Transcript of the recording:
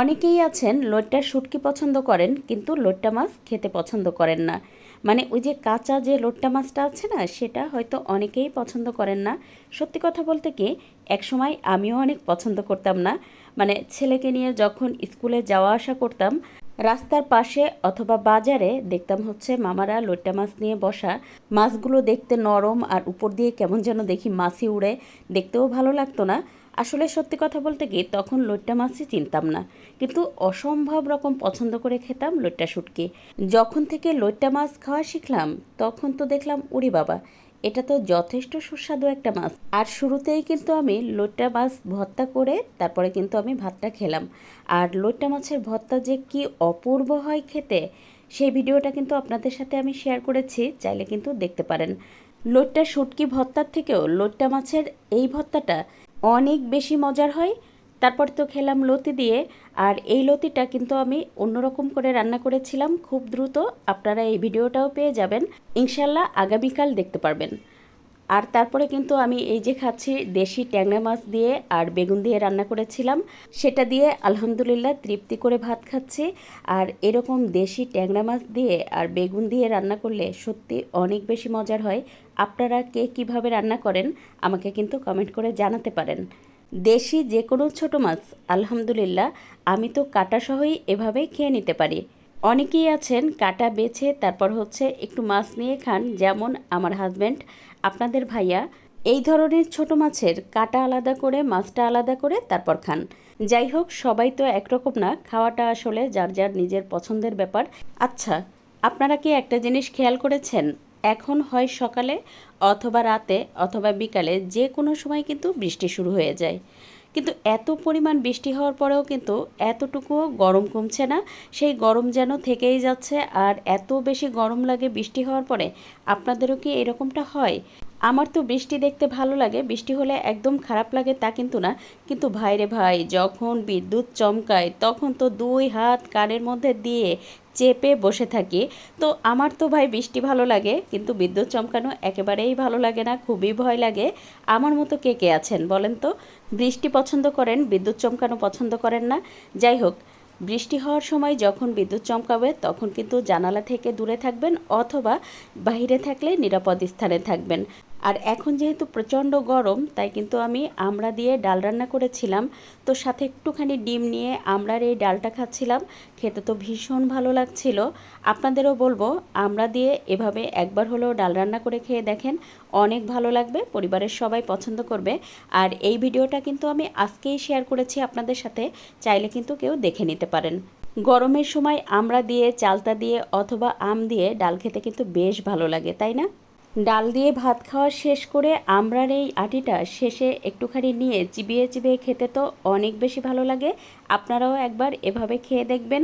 অনেকেই আছেন লোটটা শুটকি পছন্দ করেন, কিন্তু লোট্টা মাছ খেতে পছন্দ করেন না। মানে ওই যে কাঁচা যে লোট্টা মাছটা আছে না, সেটা হয়তো অনেকেই পছন্দ করেন না। সত্যি কথা বলতে কি, একসময় আমিও অনেক পছন্দ করতাম না। মানে ছেলেকে নিয়ে যখন স্কুলে যাওয়া আসা করতাম, রাস্তার পাশে অথবা বাজারে দেখতাম হচ্ছে মামারা লোট্টা মাছ নিয়ে বসা। মাছগুলো দেখতে নরম আর উপর দিয়ে কেমন যেন দেখি মাছি উড়ে। দেখতেও ভালো লাগতো না। আসলে সত্যি কথা বলতে গিয়ে তখন লোট্টা মাছই চিনতাম না। কিন্তু অসম্ভব রকম পছন্দ করে খেতাম লোট্টা শুটকি। যখন থেকে লোট্টা মাছ খাওয়া শিখলাম, তখন তো দেখলাম উড়ি বাবা, এটা তো যথেষ্ট সুস্বাদু একটা মাছ। আর শুরুতেই কিন্তু আমি লোট্টা মাছ ভর্তা করে তারপরে কিন্তু আমি ভাতটা খেলাম। আর লোট্টা মাছের ভর্তা যে কি অপূর্ব হয় খেতে, সেই ভিডিওটা কিন্তু আপনাদের সাথে আমি শেয়ার করেছি, চাইলে কিন্তু দেখতে পারেন। লোট্টা শুটকি ভর্তার থেকেও লোট্টা মাছের এই ভর্তাটা অনেক বেশি মজার হয়। তারপর তো খেলাম লতি দিয়ে। আর এই লতিটা কিন্তু আমি অন্যরকম করে রান্না করেছিলাম খুব দ্রুত। আপনারা এই ভিডিওটাও পেয়ে যাবেন। ইনশাল্লাহ আগামীকাল দেখতে পারবেন। আর তারপরে কিন্তু আমি এই যে খাচ্ছি দেশি ট্যাংরা মাছ দিয়ে আর বেগুন দিয়ে রান্না করেছিলাম, সেটা দিয়ে আলহামদুলিল্লাহ তৃপ্তি করে ভাত খাচ্ছি। আর এরকম দেশি ট্যাংরা মাছ দিয়ে আর বেগুন দিয়ে রান্না করলে সত্যি অনেক বেশি মজার হয়। আপনারা কে কীভাবে রান্না করেন, আমাকে কিন্তু কমেন্ট করে জানাতে পারেন। দেশি যে কোনো ছোটো মাছ, আলহামদুলিল্লাহ, আমি তো কাটাসহই এভাবেই খেয়ে নিতে পারি। অনেকেই আছেন, কাটা বেছে তারপর হচ্ছে একটু মাছ নিয়ে খান, যেমন আমার হাজব্যান্ড আপনাদের ভাইয়া। এই ধরনের ছোট মাছের কাটা আলাদা করে, মাছটা আলাদা করে তারপর খান। যাই হোক, সবাই তো একরকম না, খাওয়াটা আসলে যার যার নিজের পছন্দের ব্যাপার। আচ্ছা আপনারা কি একটা জিনিস খেয়াল করেছেন? এখন হয় সকালে অথবা রাতে অথবা বিকালে যে কোনো সময় কিন্তু বৃষ্টি শুরু হয়ে যায়। কিন্তু এত পরিমাণ বৃষ্টি হওয়ার পরেও কিন্তু এতটুকুও গরম কমছে না। সেই গরম যেন থেকেই যাচ্ছে আর এত বেশি গরম লাগে বৃষ্টি হওয়ার পরে, আপনাদেরও কি এরকমটা হয়? আমার তো বৃষ্টি দেখতে ভালো লাগে, বৃষ্টি হলে একদম খারাপ লাগে তা কিন্তু না। কিন্তু ভাইরে ভাই, যখন বিদ্যুৎ চমকায়, তখন তো দুই হাত কানের মধ্যে দিয়ে চেপে বসে থাকি। তো আমার তো ভাই বৃষ্টি ভালো লাগে, কিন্তু বিদ্যুৎ চমকানো একেবারেই ভালো লাগে না, খুবই ভয় লাগে। আমার মতো কে কে আছেন বলেন তো? বৃষ্টি পছন্দ করেন, বিদ্যুৎ চমকানো পছন্দ করেন না। যাই হোক, বৃষ্টি হওয়ার সময় যখন বিদ্যুৎ চমকাবে, তখন কিন্তু জানালা থেকে দূরে থাকবেন অথবা বাহিরে থাকলে নিরাপদ স্থানে থাকবেন। আর এখন যেহেতু প্রচণ্ড গরম, তাই কিন্তু আমি আমড়া দিয়ে ডাল রান্না করেছিলাম। তো সাথে একটুখানি ডিম নিয়ে আমড়ার এই ডালটা খাচ্ছিলাম। খেতে তো ভীষণ ভালো লাগছিল। আপনাদেরও বলব, আমড়া দিয়ে এভাবে একবার হলেও ডাল রান্না করে খেয়ে দেখেন। অনেক ভালো লাগবে, পরিবারের সবাই পছন্দ করবে। আর এই ভিডিওটা কিন্তু আমি আজকেই শেয়ার করেছি আপনাদের সাথে। চাইলে কিন্তু কেউ দেখে নিতে পারেন। গরমের সময় আমরা দিয়ে, চালতা দিয়ে অথবা আম দিয়ে ডাল খেতে কিন্তু বেশ ভালো লাগে, তাই না? ডাল দিয়ে ভাত খাওয়া শেষ করে আমরার এই আটিটা শেষে একটুখানি নিয়ে চিবিয়ে চিবিয়ে খেতে তো অনেক বেশি ভালো লাগে। আপনারাও একবার এভাবে খেয়ে দেখবেন।